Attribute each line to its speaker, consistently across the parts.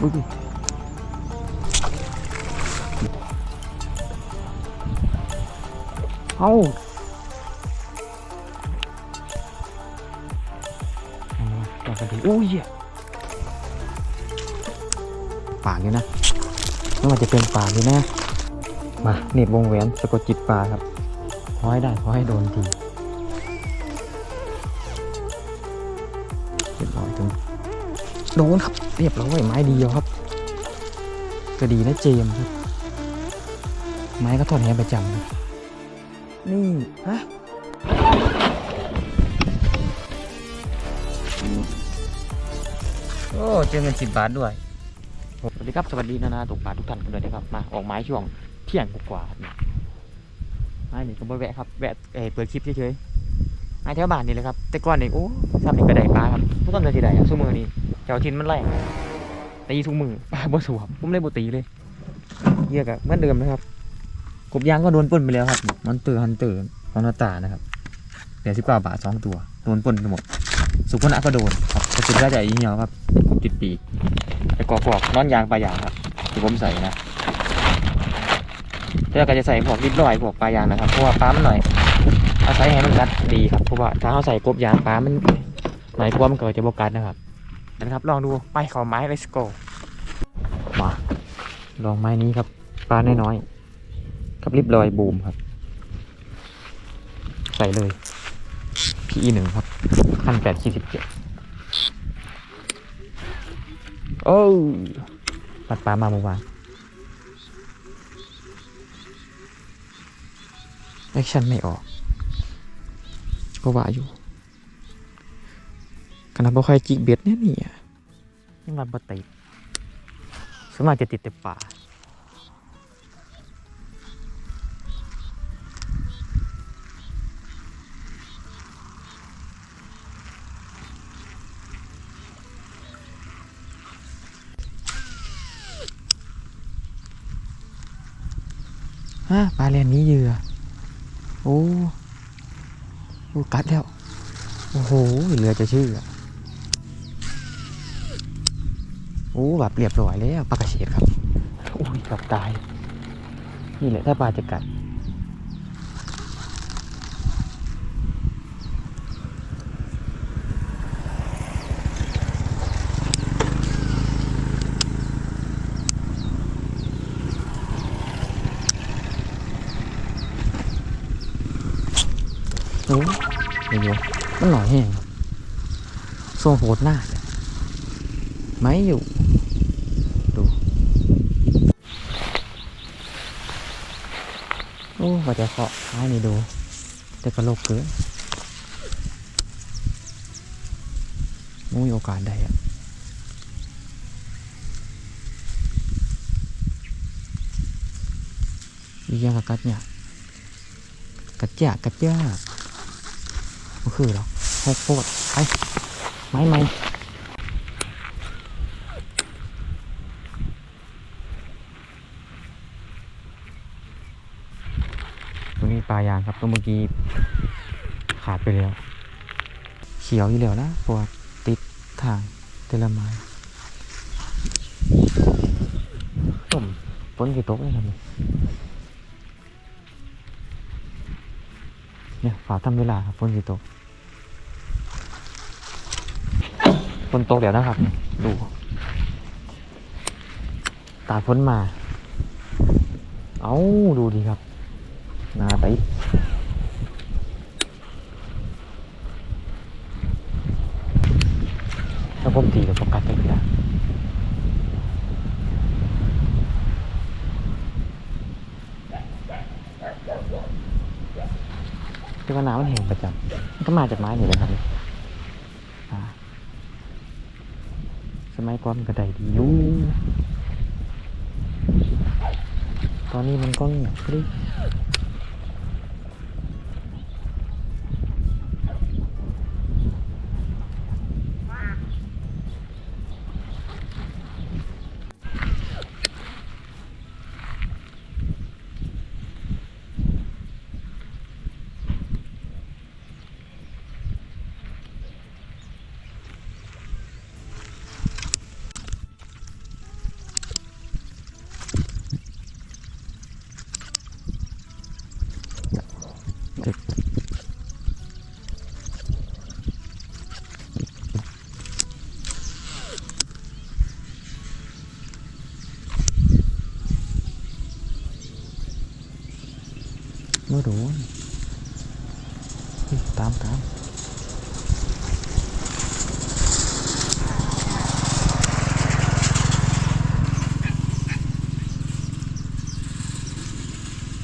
Speaker 1: อุ้ยเอาเอามาต่อกันดีโอ้ยเหี้ยปากอยู่นะไม่ว่าจะเป็นป่ากอยู่นะ มาเน็บวงแหวนสะกดจิตปลาครับขอให้ได้ขอให้โดนทีเรียบร้อยถึง โดนครับ เรียบร้อยไม้เดียวครับ ก็ดีนะเจมครับ ไม้ก็ทอดแหประจำครับนี่ฮะโอ้เจอเงินสิบบาทด้วย สวัสดีครับ สวัสดีนานาตกปลาทุกท่านกันด้วยนะครับ มาออกไม้ช่วงเที่ยงกว่าไม้นี่ก็บ่แวะครับ แวะเออเปิดคลิปเฉยๆไม้แถวบ้านนี่เลยครับ แต่ก่อนนี่โอ้ซ้ำนี่ก็ได้ปลาครับผู้ต้นจะสิได้อะซุมือนี่ เจ้าทินมันแรงตีทุกมือปลาบ่สูครับผมเลยบ่ตีเลยเยอะกับเหมือนเดิมนะครับกบยางก็โดนปล้นไปแล้วครับมอนเตอร์ฮันเตอร์ขอนาตานะครับเหลือสิบกว่าบาทสองตัวโดนปล้นไปหมด สุพนะก็โดนครับกระสุนได้จากอีเหี่ยวครับกบติดปีกไปกอกๆนอนยางปลายางครับที่ผมใส่นะแต่ก็จะใส่พวกริบลอยพวกปลายางนะครับเพราะว่าปลามันหน่อยเอาศัยให้มันกัดดีครับเพราะว่าถ้าเราใส่กบยางปลามันหน่อยกลัวมันเกิดจะบกัดนะครับ นะครับลองดูไปขอไม้ let's go มาลองไม้นี้ครับปลาน้อยๆกับริบลอยบูมครับ ใส่เลย PE หนึ่งครับขั้นแปดสี่สิบเจ็ดโอ้ปัดปลามาเมื่อวานแอคชั่นไม่ออกก็ว่าอยู่ ขนาดบ่ค่อยจิกเบ็ดเนี่ยนี่อะยังรับบ่ติดสวนมากจะติดแต่ป่าฮะปลาเรียนนี้เหยื่อโอ้โอ้ กัดแล้ว โอ้โห เหลือจะชื่อ โอ้แบบเรียบร้อยแล้วปลากระเฉดครับโอ้ยกับตาย นี่แหละถ้าปลาจะกัดโอ้ยเดี๋ยวมันหน่อยแห้งโซ่โหดหน้าไม่อยู่ ดู โอ้ว่าจะเคาะท้ายนี่ดู แต่ก็โลกเกินไม่มีโอกาสได้อะอีกอย่างกับกัดเนี่ยกัดยากัดยากก็คือหรอหกโคตรไปไม้ไม้ รงนี้ปลายางครับตัวเมื่อกี้ขาดไปแล้ว เขียวอยู่แล้วนะปวดติดทางเทลไม้ต้มฝนกี่ตกเลยครับเนี่ยฝาทำเวลาครับฝนกี่ตกฝนตกเดี๋ยวนะครับ ดู ตาฝนมา เอาดูดีครับ นาไปแล้วผมตีแล้วโฟกัสไปเพื่อที่ว่าน้ำมันแห้งประจำมันก็มาจากไม้นี่แหละครับอ่สมัยก่อนก็ได้ดีอยู่ตอนนี้มันก็เงียบไปดิ เมื่อโดนเฮ้ยตามตาม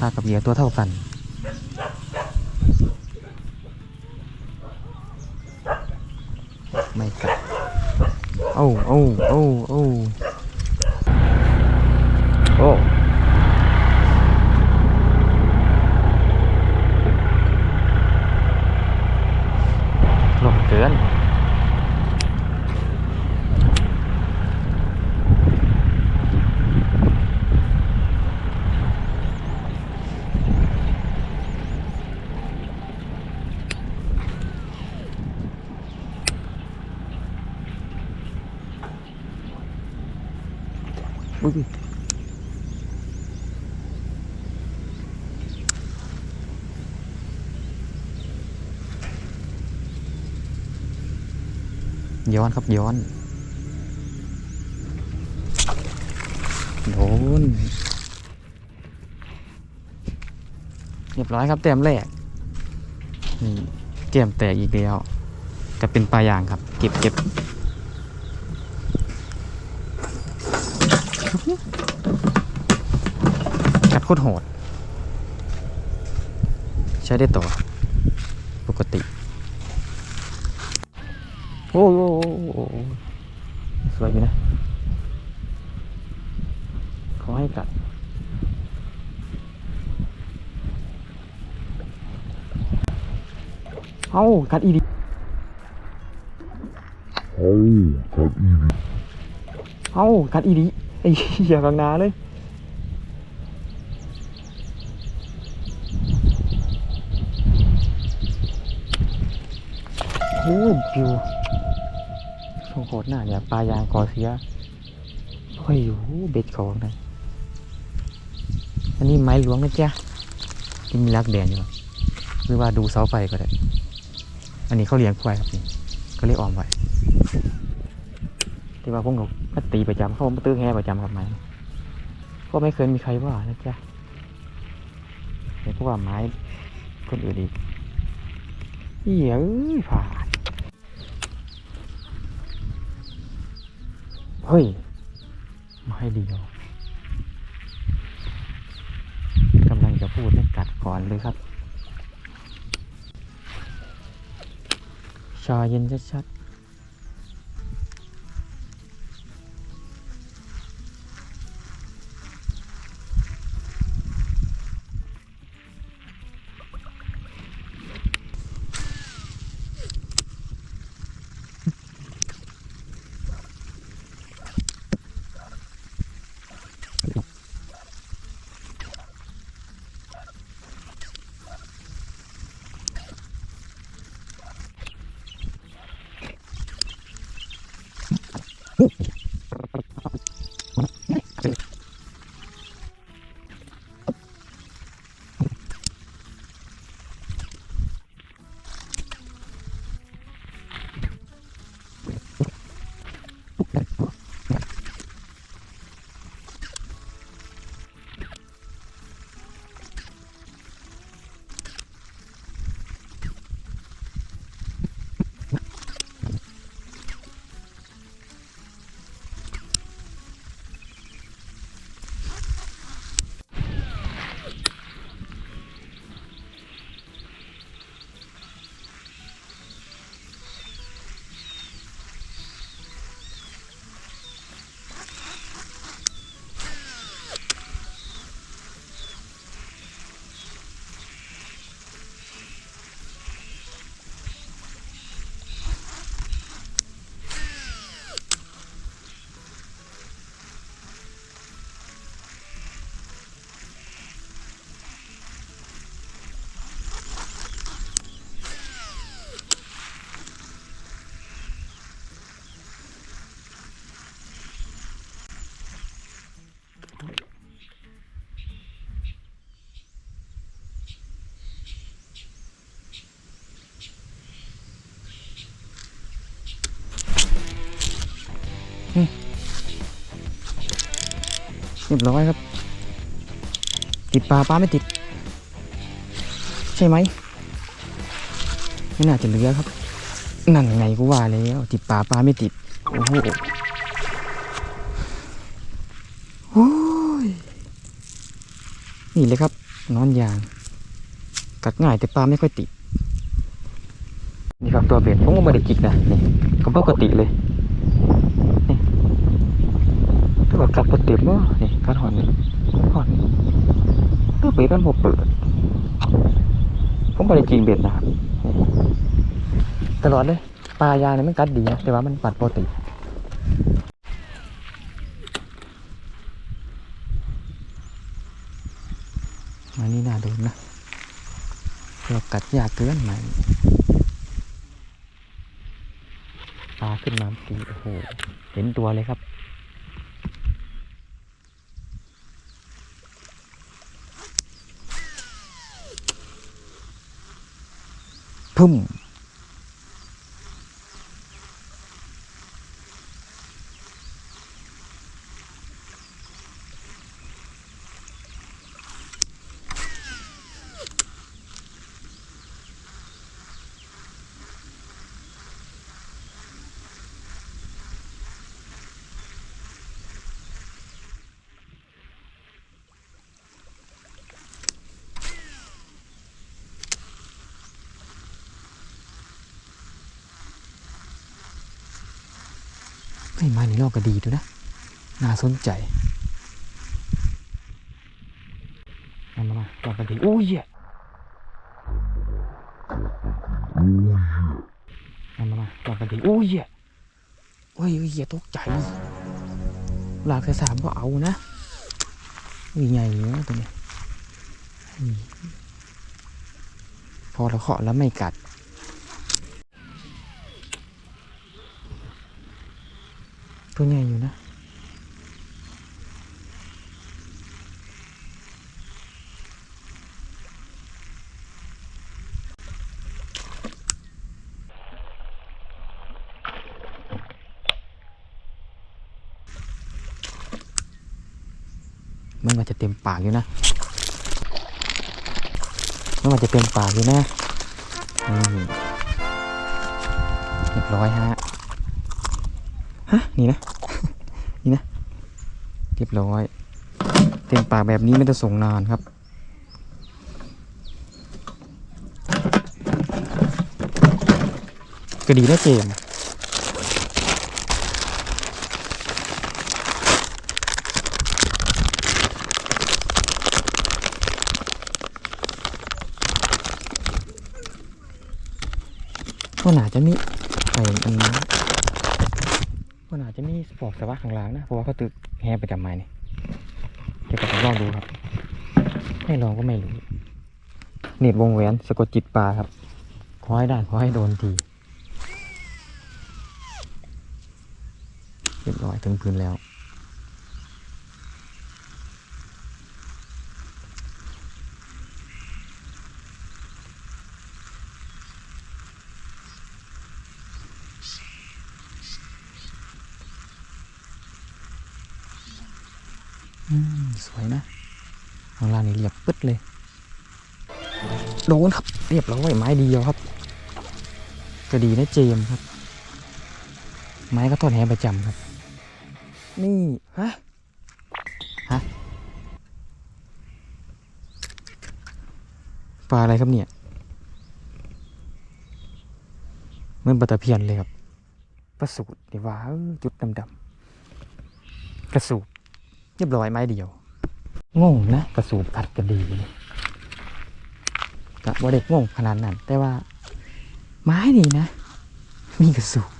Speaker 1: ปลากับเหยื่อตัวเท่ากัน ไม่กัดโอ้โอ้โอ้โอ้โอ้ เกินอุ้ย ย้อนครับย้อน โดน เรียบร้อยครับแต้มแรกนี่แก้มแตกอีกแล้วจะเป็นปลายางครับ เก็บเก็บกัดโคตรโหด ใช้ได้ต่อปกติ อ้โหสวยอยู่นะขอให้กัดเอ้ากัดอีดี
Speaker 2: Oh, dat idee.
Speaker 1: เอ้ากัดอีดีไอ้เหี้ยกลางนาเลยโอ้ยปิว โชงโคตรหน้าเนี่ยปลายางกอเสียโอ้ยโหเบ็ดของนะอันนี้ไม้หลวงนะจ๊ะที่มีรักแดนอยู่หรือว่าดูเสาไฟก็ได้ อันนี้เขาเลี้ยงควายครับนี่ก็เลยออมไว้ที่ว่าพวกเขาก็ตีประจำเขาตื้อแห่ประจำกับไม้ก็ไม่เคยมีใครว่านะจ๊ะเดี๋ยวพวกว่าไม้คนอื่นอีกเหี้ยเอ้ยผ่าน เฮ้ย ไม่เดียวกำลังจะพูดให้กัดก่อนเลยครับ ชาเย็นชัด เรียบร้อยครับ ติดปลาปลาไม่ติด ใช่ไหมไม่น่าจะเหลือครับ นั่นไงกูว่าแล้วติดปลาปลาไม่ติด โอ้โหโอ้ยนี่เลยครับ นอนยาง กัดง่ายแต่ปลาไม่ค่อยติด นี่ครับตัวเบ็ดผมก็ไม่ได้จิกนะนี่ก็ปกติเลย นี่ ถ้าว่ากัดปกติเนาะนี่กัดหอนนี่หอนตัวเบ็ดมันพอเปิด ผมไม่ได้จิกเบ็ดนะครับตลอดเลยปลายาเนี่ยมันกัดดีนะแต่ว่ามันปัดปกติอันนี้น่าโดนนะเรากัดยากเกินไหมปลาขึ้นมาตีโอ้โห เห็นตัวเลยครับ พึ่ม เฮ้ยไม้นี่ลอกก็ดีดูนะ น่าสนใจมามามาลอกก็ดีโอ้ยมามามาลอกก็ดีโอ้ยเหี้ยโอ้ยเหี้ยตกใจหลากใส่สามก็เอานะอุ้ยใหญ่เยนะตัวนี้พอเราเคาะแล้วไม่กัด ตัวใหญ่อยู่นะมันมันจะเต็มปากอยู่นะ มันมันจะเต็มปากอยู่นะเรียบร้อยฮะะนี่นะ นี่นะ เรียบร้อย เต็มปากแบบนี้ไม่ต้องส่งนานครับ ก็ดีนะเจมก็น่าจะมีไอ้อันนี้ จะมีสปอร์สวะข้างล่างนะ เพราะว่าเขาตึกแฮประจำไม้นี่เดี๋ยวก็ต้องลองดูครับ ไม่ลองก็ไม่รู้เน็ตวงแหวนสะกดจิตปลาครับ ขอให้ได้ขอให้โดนทีเรียบร้อยถึงพื้นแล้ว อื มสวยนะข้างล่างนี่เรียบปึ๊ดเลย โดนครับ เรียบร้อยไม้เดียวครับก็ดีนะเจมครับ ไม้ก็ทอดแหประจำครับ นี่ฮะฮะปลาอะไรครับเนี่ยเหมือนปลาตะเพียนเลยครับปลาสูตรดีว่าจุดดำๆกระสูบเรียบร้อยไม้เดียว งงนะกระสูบผัดกระดีกะบ่เด็กงงขนาดนั้น แต่ว่า ไม้นี่นะ มีกระสูบ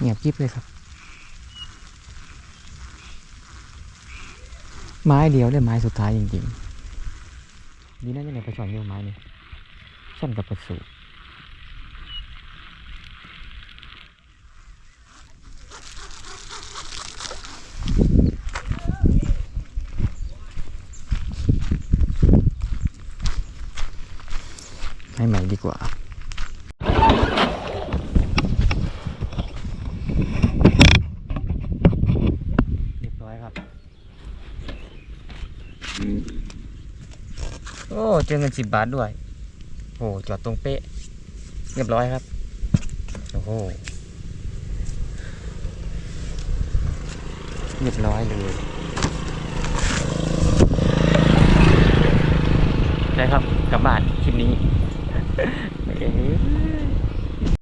Speaker 1: เงียบกริบเลยครับ ไม้เดียวเลยไม้สุดท้ายจริงๆดีนะเนี่ยไประชอนเยวไม้นี่ช่อนกับประสูให้ใหม่ดีกว่า เรียบร้อยครับ โอ้ เจอเงินสิบบาทด้วยโอ้จอดตรงเป๊ะ เรียบร้อยครับ โอ้โห เรียบร้อยเลยใช่ครับกลับบ้านคลิปนี้ เอ้ย